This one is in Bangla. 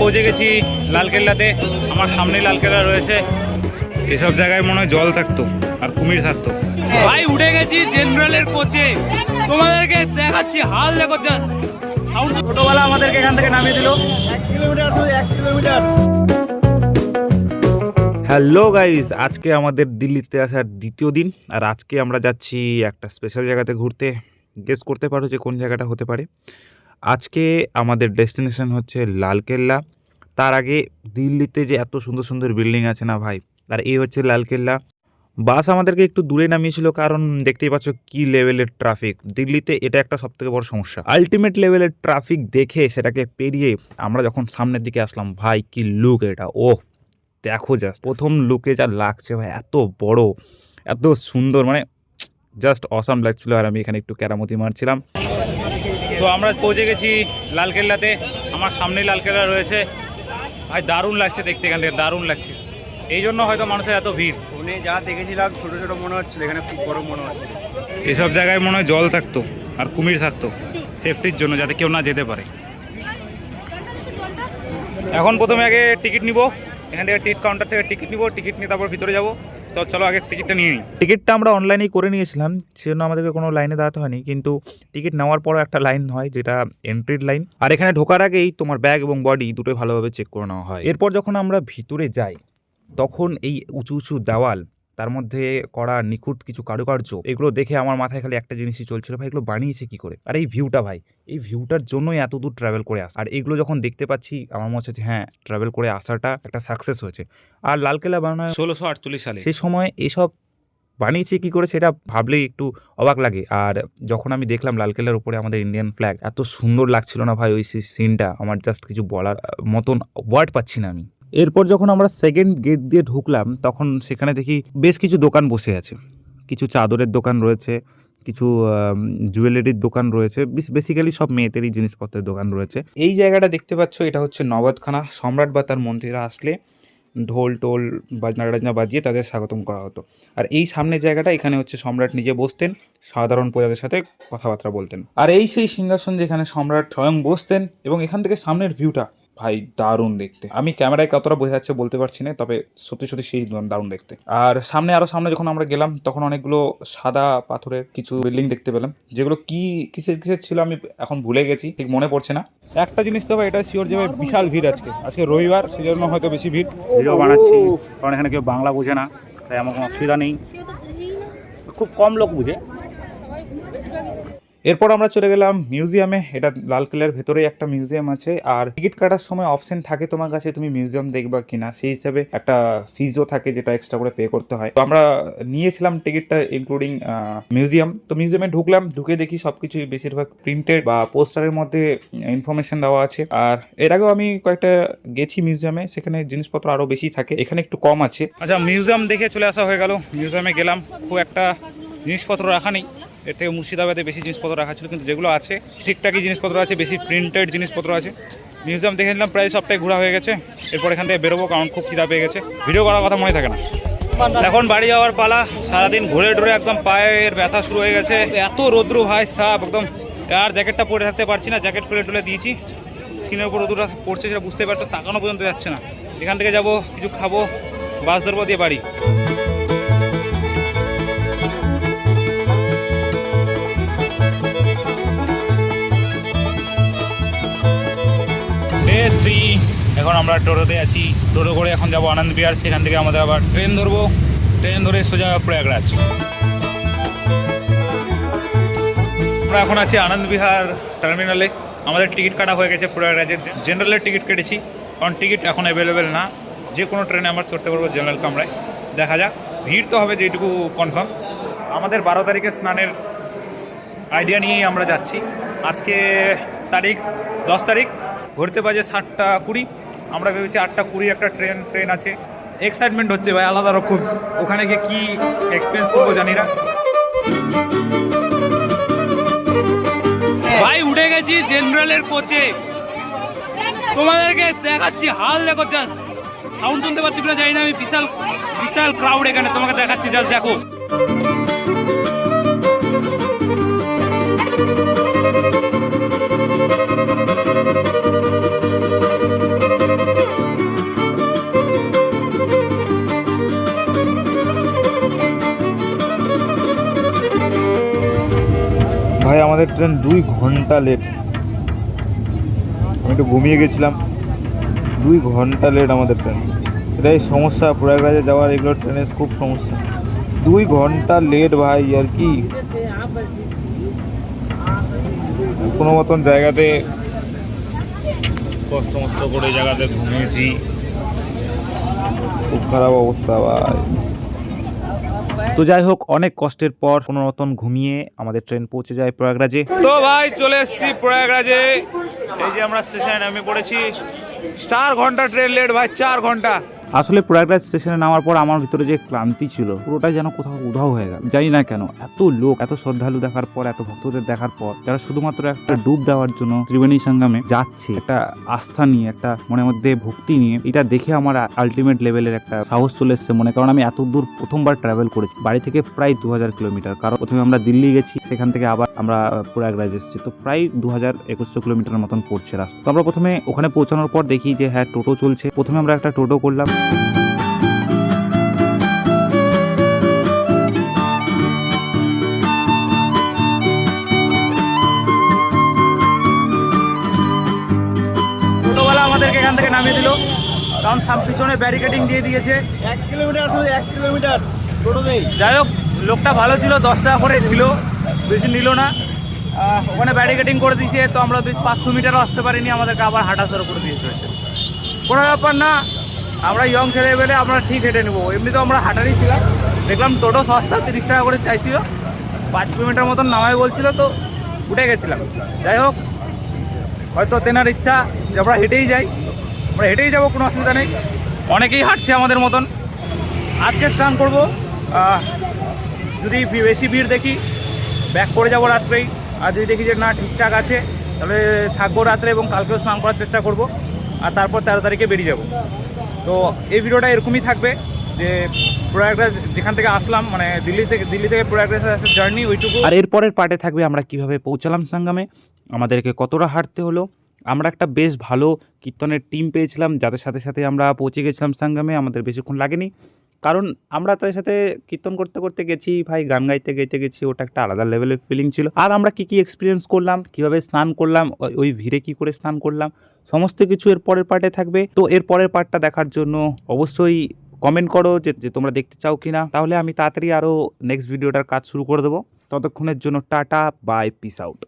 পৌঁছে গেছি লালকেল্লাতে। আমার সামনে লালকেল্লা রয়েছে। এসব জায়গায় মনে হয় জল থাকতো আর কুমির থাকতো। ভাই উঠে গেছি জেনারেলের কোচে। তোমাদেরকে দেখাচ্ছি হাল দেখো ছোটবেলা আমাদেরকে এখান থেকে নামিয়ে দিল। হ্যালো গাইস আজকে আমাদের দিল্লিতে আসার দ্বিতীয় দিন আর আজকে আমরা যাচ্ছি একটা স্পেশাল জায়গাতে ঘুরতে। গেস করতে পারো যে কোন জায়গাটা হতে পারে। আজকে আমাদের ডেস্টিনেশন হচ্ছে লালকেল্লা তার আগে দিল্লিতে যে এত সুন্দর সুন্দর বিল্ডিং আছে না ভাই, আর এই হচ্ছে লালকেল্লা বাস আমাদেরকে একটু দূরে নামিয়েছিল, কারণ দেখতেই পাচ্ছ কি লেভেলের ট্রাফিক দিল্লিতে এটা একটা সব থেকে বড় সমস্যা। আলটিমেট লেভেলের ট্রাফিক দেখে সেটাকে পেরিয়ে আমরা যখন সামনের দিকে আসলাম, ভাই কি লুক এটা, ওহ, দেখো জাস্ট প্রথম লুকে যা লাগছে ভাই, এত বড়, এত সুন্দর মানে জাস্ট অসাম লাগছিল। আর আমি এখানে একটু ক্যারামতি মারছিলাম। তো আমরা পৌঁছে গেছি লালকেল্লাতে। আমার সামনেই লালকেল্লা রয়েছে। ভাই দারুণ লাগছে দেখতে এখান থেকে দারুণ লাগছে। এই জন্য হয়তো মানুষের এত ভিড়। ফোনে যা দেখেছিলাম ছোট ছোট মনে হচ্ছিল এখানে খুব গরম মনে হচ্ছে। এসব জায়গায় মনে হয় জল থাকতো আর কুমির থাকতো। সেফটির জন্য যাতে কেউ না যেতে পারে। এখন প্রথমে আগে টিকিট নিব। এখান থেকে টিকিট কাউন্টার থেকে টিকিট নিব টিকিট নিয়ে তারপর ভিতরে যাব। তো চলো আগে টিকিটটা নিয়ে নিই। টিকিটটা আমরা অনলাইনেই করে নিয়েছিলাম, সেজন্য আমাদেরকে কোনো লাইনে দাঁড়াতে হয়নি। কিন্তু টিকিট নেওয়ার পরও একটা লাইন হয়, যেটা এন্ট্রির লাইন আর এখানে ঢোকার আগেই তোমার ব্যাগ এবং বডি দুটোই ভালোভাবে চেক করে নেওয়া হয়। এরপর যখন আমরা ভিতরে যাই, তখন এই উঁচু উঁচু দেওয়াল তার মধ্যে করা নিখুঁত কিছু কারুকার্য এগুলো দেখে আমার মাথায় খালি একটা জিনিসই চলছিল ভাই এগুলো বানিয়েছে কি করে? আর এই ভিউটা ভাই এই ভিউটার জন্যই এত দূর ট্রাভেল করে আস। আর এগুলো যখন দেখতে পাচ্ছি আমার মনে হচ্ছে হ্যাঁ ট্রাভেল করে আসাটা একটা সাকসেস হয়েছে। আর লালকেল্লা বানানো ষোলোশো আটচল্লিশ সালে। সেই সময় এসব বানিয়েছে কি করে সেটা ভাবলেই একটু অবাক লাগে। আর যখন আমি দেখলাম লালকেল্লার উপরে আমাদের ইন্ডিয়ান ফ্ল্যাগ এত সুন্দর লাগছিল না ভাই ওই সিনটা আমার জাস্ট কিছু বলার মতন ওয়ার্ড পাচ্ছি না আমি। এরপর যখন আমরা সেকেন্ড গেট দিয়ে ঢুকলাম, তখন সেখানে দেখি বেশ কিছু দোকান বসে আছে। কিছু চাদরের দোকান রয়েছে, কিছু জুয়েলারির দোকান রয়েছে বেসিক্যালি সব মেয়েদেরই জিনিসপত্রের দোকান রয়েছে। এই জায়গাটা দেখতে পাচ্ছ, এটা হচ্ছে নবাদখানা সম্রাট বা তার মন্ত্রীরা আসলে ঢোল, টোল, বাজনা, টাজনা বাজিয়ে তাদের স্বাগতম করা হতো। আর এই সামনের জায়গাটা, এখানে হচ্ছে সম্রাট নিজে বসতেন, সাধারণ প্রজাদের সাথে কথাবার্তা বলতেন। আর এই সেই সিংহাসন যেখানে সম্রাট স্বয়ং বসতেন, এবং এখান থেকে সামনের ভিউটা ভাই দারুণ দেখতে। আমি ক্যামেরায় কতটা বোঝা যাচ্ছে বলতে পারছি না, তবে সত্যি সত্যি সেই দারুণ দেখতে। আর সামনে আরও সামনে যখন আমরা গেলাম, তখন অনেকগুলো সাদা পাথরের কিছু বিল্ডিং দেখতে পেলাম, যেগুলো কি কিসের কিসের ছিল আমি এখন ভুলে গেছি, ঠিক মনে পড়ছে না। একটা জিনিস তো ভাই, এটা শিওর যে বিশাল ভিড় আজকে। আজকে রবিবার সেই জন্য হয়তো বেশি ভিড়। ভিডিও বানাচ্ছি, কারণ এখানে কেউ বাংলা বোঝে না, তাই আমার কোনো অসুবিধা নেই। খুব কম লোক বুঝে। এরপর আমরা চলে গেলাম মিউজিয়ামে এটা লালকেল্লার ভেতরেই একটা মিউজিয়াম আছে। আর টিকিট কাটার সময় অপশন থাকে তোমার কাছে, তুমি মিউজিয়াম দেখবা কিনা। সেই হিসাবে একটা ফিজও থাকে যেটা এক্সট্রা করে পে করতে হয়। তো আমরা নিয়েছিলাম টিকিটটা ইনক্লুডিং মিউজিয়াম তো মিউজিয়ামে ঢুকলাম, ঢুকে দেখি সবকিছু বেশিরভাগ প্রিন্টেড বা পোস্টারের মধ্যে ইনফরমেশন দেওয়া আছে। আর এর আগেও আমি কয়েকটা গেছি মিউজিয়ামে সেখানে জিনিসপত্র আরও বেশি থাকে। এখানে একটু কম আছে। আচ্ছা মিউজিয়াম দেখে চলে আসা হয়ে গেল। মিউজিয়ামে গেলাম, খুব একটা জিনিসপত্র রাখা নেই। এর থেকে মুর্শিদাবাদে বেশি জিনিসপত্র রাখা ছিল, কিন্তু যেগুলো আছে, ঠিকঠাকই জিনিসপত্র আছে, বেশি প্রিন্টেড জিনিসপত্র আছে। মিউজিয়াম দেখে নিলাম, প্রায় সবটাই ঘোরা হয়ে গেছে। এরপর এখান থেকে বেরোবো, কারণ খুব খিদা পেয়ে গেছে। ভিডিও করার কথা মনে থাকে না। এখন বাড়ি যাওয়ার পালা, সারাদিন ঘুরে টুরে একদম পায়ের ব্যথা শুরু হয়ে গেছে। এত রৌদ্র ভাই, সাপ একদম। আর জ্যাকেটটা পরে থাকতে পারছি না, জ্যাকেট খুলে টুলে দিয়েছি। স্কিনের উপর রোদুরা পড়ছে, সেটা বুঝতে পারতো তাকানো পর্যন্ত যাচ্ছে না। এখান থেকে যাব, কিছু খাব, বাস ধরবো দিয়ে বাড়ি। ডে থ্রি এখন আমরা টোটোতে আছি। টোটো করে এখন যাব আনন্দ বিহার, সেখান থেকে আমাদের আবার ট্রেন ধরবো। ট্রেন ধরে সোজা প্রয়াগরাজ। আমরা এখন আছি আনন্দ বিহার টার্মিনালে। আমাদের টিকিট কাটা হয়ে গেছে প্রয়াগরাজের। জেনারেলের টিকিট কেটেছি, কারণ টিকিট এখন অ্যাভেলেবেল না। যে কোনো ট্রেনে আমরা চড়তে পারব জেনারেল কামরায়। দেখা যাক, ভিড় তো হবে, যেটুকু কনফার্ম আমাদের বারো তারিখে স্নানের আইডিয়া নিয়েই আমরা যাচ্ছি। আজকে তারিখ, দশ তারিখ ঘুরতে বাজে সাতটা কুড়ি। আমরা ভেবেছি আটটা কুড়ি একটা ট্রেন ট্রেন আছে। এক্সাইটমেন্ট হচ্ছে ভাই, আলাদা রকম। ওখানে গিয়ে কী এক্সপিরিয়েন্স করব জানি না। ভাই, উঠে গেছি জেনারেলের কোচে তোমাদেরকে দেখাচ্ছি, হাল দেখো জাস্ট সাউন্ড শুনতে পাচ্ছি কিনা জানি না, আমি বিশাল বিশাল ক্রাউড এখানে, তোমাকে দেখাচ্ছি জাস্ট দেখো। ট্রেন দুই ঘণ্টা লেট আমি একটু ঘুমিয়ে গেছিলাম। দুই ঘণ্টা লেট আমাদের ট্রেন এটাই সমস্যা, প্রয়াগরাজে যাওয়ার এগুলো ট্রেনের খুব সমস্যা। দুই ঘণ্টা লেট ভাই, আর কি? কোনো মতন জায়গাতে কষ্ট মষ্ট করে জায়গাতে ঘুমিয়েছি। খুব খারাপ অবস্থা ভাই। তো যাই হোক, অনেক কষ্টের পর কোনো মতন ঘুমিয়ে আমাদের ট্রেন পৌঁছে যায় প্রয়াগরাজে। তো ভাই, চলে এসেছি প্রয়াগরাজে। এই যে আমরা স্টেশনে নেমে পড়েছি। চার ঘণ্টা ট্রেন লেট ভাই, চার ঘণ্টা। আসলে প্রয়াগরাজ স্টেশনে নামার পর আমার ভিতরে যে ক্লান্তি ছিল, পুরোটাই যেন কোথাও উধাও হয়ে গেল। জানি না কেন, এত লোক, এত শ্রদ্ধালু দেখার পর, এত ভক্তদের দেখার পর, যারা শুধুমাত্র একটা ডুব দেওয়ার জন্য ত্রিবেণী সঙ্গমে যাচ্ছে, একটা আস্থা নিয়ে, একটা মনের মধ্যে ভক্তি নিয়ে, এটা দেখে আমার আলটিমেট লেভেলের একটা সাহস চলে এসছে মনে, কারণ আমি এত দূর প্রথমবার ট্রাভেল করেছি। বাড়ি থেকে প্রায় দু হাজার কিলোমিটার, কারণ প্রথমে আমরা দিল্লি গেছি, সেখান থেকে আবার আমরা প্রয়াগরাজ এসেছি। তো প্রায় দু হাজার একুশশো কিলোমিটার মতন পড়ছে রাস্তা। তো আমরা প্রথমে ওখানে পৌঁছানোর পর দেখি যে হ্যাঁ টোটো চলছে। প্রথমে আমরা একটা টোটো করলাম। টোটোওয়ালা আমাদেরকে এখান থেকে নামিয়ে দিল। কারণ পিছনে ব্যারিকেডিং দিয়ে দিয়েছে। এক কিলোমিটার এক কিলোমিটার। যাই হোক লোকটা ভালো ছিল দশ টাকা করে দিল বেশি নিল না। ওখানে ব্যারিকেডিং করে দিয়েছে, তো আমরা পাঁচশো মিটারও আসতে পারিনি, আমাদেরকে আবার হাঁটা শুরু করে দিয়েছে। কোনো ব্যাপার না, আমরা ইয়ং ছেলে পেলে আমরা ঠিক হেঁটে নেব। এমনিতেও আমরা হাঁটারই ছিলাম। দেখলাম টোটো সস্তা, তিরিশ টাকা করে চাইছিল। পাঁচ কিলোমিটার মতন নামাই বলছিল, তো উঠে গেছিলাম। যাই হোক, হয়তো তেনার ইচ্ছা যে আমরা হেঁটেই যাই। আমরা হেঁটেই যাব, কোনো অসুবিধা নেই। অনেকেই হাঁটছে আমাদের মতন। আজকে স্নান করব। যদি বেশি ভিড় দেখি ব্যাক করে যাব রাত্রেই। আর যদি দেখি যে না, ঠিকঠাক আছে, তাহলে থাকব রাত্রে এবং কালকেও স্নান করার চেষ্টা করব। আর তারপর তেরো তারিখে বেরিয়ে যাব। তো এই ভিডিওটা এরকমই থাকবে যে প্রয়াগরাজ, যেখান থেকে আসলাম মানে দিল্লি থেকে দিল্লি থেকে প্রয়াগরাজ আসার জার্নি ওইটুকু। আর এরপরের পার্টে থাকবে আমরা কীভাবে পৌঁছালাম সঙ্গমে আমাদেরকে কতটা হাঁটতে হলো। আমরা একটা বেশ ভালো কীর্তনের টিম পেয়েছিলাম, যাদের সাথে সাথে আমরা পৌঁছে গেছিলাম সঙ্গমে আমাদের বেশিক্ষণ লাগেনি। কারণ আমরা তাদের সাথে কীর্তন করতে করতে গেছি, ভাই গান গাইতে গাইতে গেছি, ওটা একটা আলাদা লেভেলের ফিলিং ছিল। আর আমরা কি কি এক্সপিরিয়েন্স করলাম, কীভাবে স্নান করলাম ওই- ভিড়ে কি করে স্নান করলাম, সমস্ত কিছু এর পরের পার্টে থাকবে। তো এর পরের পার্টটা দেখার জন্য অবশ্যই কমেন্ট করো যে তোমরা দেখতে চাও কি না তাহলে আমি তাড়াতাড়ি আরও নেক্সট ভিডিওটার কাজ শুরু করে দেবো। ততক্ষণের জন্য টাটা বাই পিস আউট